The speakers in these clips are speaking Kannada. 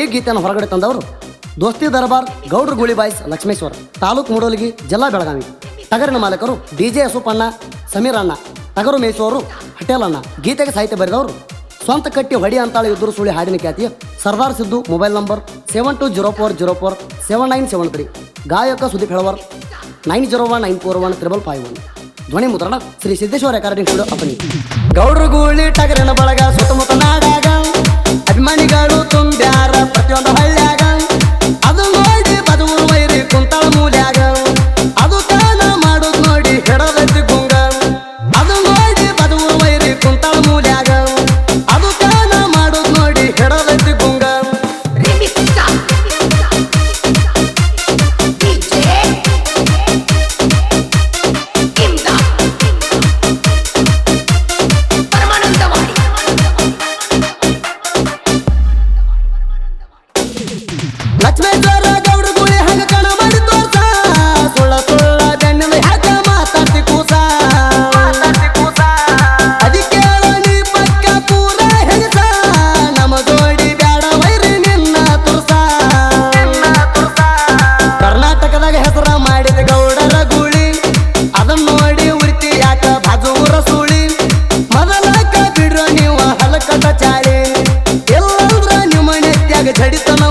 ಈ ಗೀತೆಯನ್ನು ಹೊರಗಡೆ ತಂದವರು? ದೋಸ್ತಿ ದರ್ಬಾರ್, ಗೌಡ್ರ ಗುಳಿ ಬಾಯ್ಸ್, ಲಕ್ಷ್ಮೇಶ್ವರ, ತಾಲೂಕು ಮೂಡೋಲಿಗಿ, ಜಿಲ್ಲಾ ಬೆಳಗಾವಿ. ಟಗರಿನ ಮಾಲಕರು ಡಿ ಜೆ ಯಸೂಪಣ್ಣ ಸಮೀರ್ ಅಣ್ಣ, ಟಗರು ಹಟೇಲ್ ಅಣ್ಣ. ಗೀತೆಗೆ ಸಾಹಿತ್ಯ ಬರೆದವರು ಸ್ವಂತ ಕಟ್ಟಿ ಹೊಡಿ ಅಂತಾಳೆ ಇದ್ದರು ಸುಳಿ ಹಾಡಿನ ಖ್ಯಾತಿಯ Sardar Siddu mobile number seven two zero four zero four seven nine seven three ಗಾಯಕ Sudeep Helavar nine zero one nine four one triple five one ಧ್ವನಿ ಮುದ್ರಣ ಶ್ರೀ ಸಿದ್ದೇಶ್ವರ ರೆಕಾರ್ಡಿಂಗ್ ಸ್ಟುಡಿಯೋ ಅಪನಿ ಗೌಡ್ರ ಗೂಳಿ ಟಗರಿನ ಬಳಗ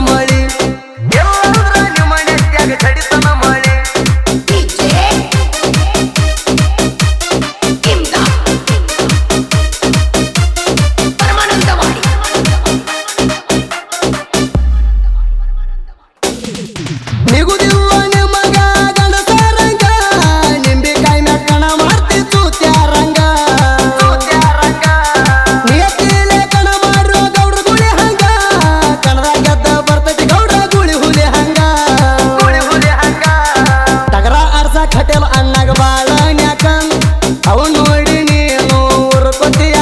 ಮಳಿ contigo.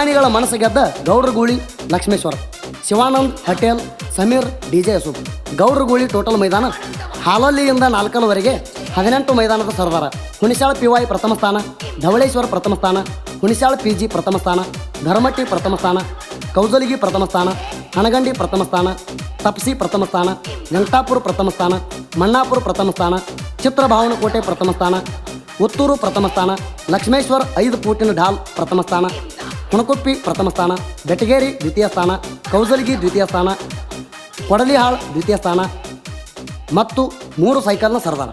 ಅಭಿಮಾನಿಗಳ ಮನಸ್ಸು ಗೆದ್ದ ಗೌಡ್ರ ಗೂಳಿ ಲಕ್ಷ್ಮೇಶ್ವರ ಶಿವಾನಂದ್ ಹಟೇಲ್ ಸಮೀರ್ ಡಿ ಜೆ ಅಶೋಕ್ ಗೌಡ್ರಗೂಳಿ ಟೋಟಲ್ ಮೈದಾನ ಹಾಲಲ್ಲಿಯಿಂದ ನಾಲ್ಕಲವರೆಗೆ ಹದಿನೆಂಟು ಮೈದಾನದ ಸರದಾರ ಹುಣಿಸಾಳ ಪಿ ವೈ ಪ್ರಥಮ ಸ್ಥಾನ ಧವಳೇಶ್ವರ ಪ್ರಥಮ ಸ್ಥಾನ ಹುಣಿಸಾಳ ಪಿ ಜಿ ಪ್ರಥಮ ಸ್ಥಾನ ಧರ್ಮಟ್ಟಿ ಪ್ರಥಮ ಸ್ಥಾನ ಕೌಜಲಿಗಿ ಪ್ರಥಮ ಸ್ಥಾನ ಹಣಗಂಡಿ ಪ್ರಥಮ ಸ್ಥಾನ ತಪ್ಸಿ ಪ್ರಥಮ ಸ್ಥಾನ ಗಂಟಾಪುರ ಪ್ರಥಮ ಸ್ಥಾನ ಮಣ್ಣಾಪುರ ಪ್ರಥಮ ಸ್ಥಾನ ಚಿತ್ರಭಾವನಕೋಟೆ ಪ್ರಥಮ ಸ್ಥಾನ ಉತ್ತೂರು ಪ್ರಥಮ ಸ್ಥಾನ ಲಕ್ಷ್ಮೇಶ್ವರ್ ಐದು ಪೂಟಿನ ಢಾಲ್ ಪ್ರಥಮ ಸ್ಥಾನ ಹುಣಕುಪ್ಪಿ ಪ್ರಥಮ ಸ್ಥಾನ, ಬೆಟಗೇರಿ ದ್ವಿತೀಯ ಸ್ಥಾನ ಕೌಜಲಗಿ ದ್ವಿತೀಯ ಸ್ಥಾನ, ಕೊಡಲಿಹಾಳ್ ದ್ವಿತೀಯ ಸ್ಥಾನ ಮತ್ತು ಮೂರು ಸೈಕಲ್ನ ಸರ್ದಾರ.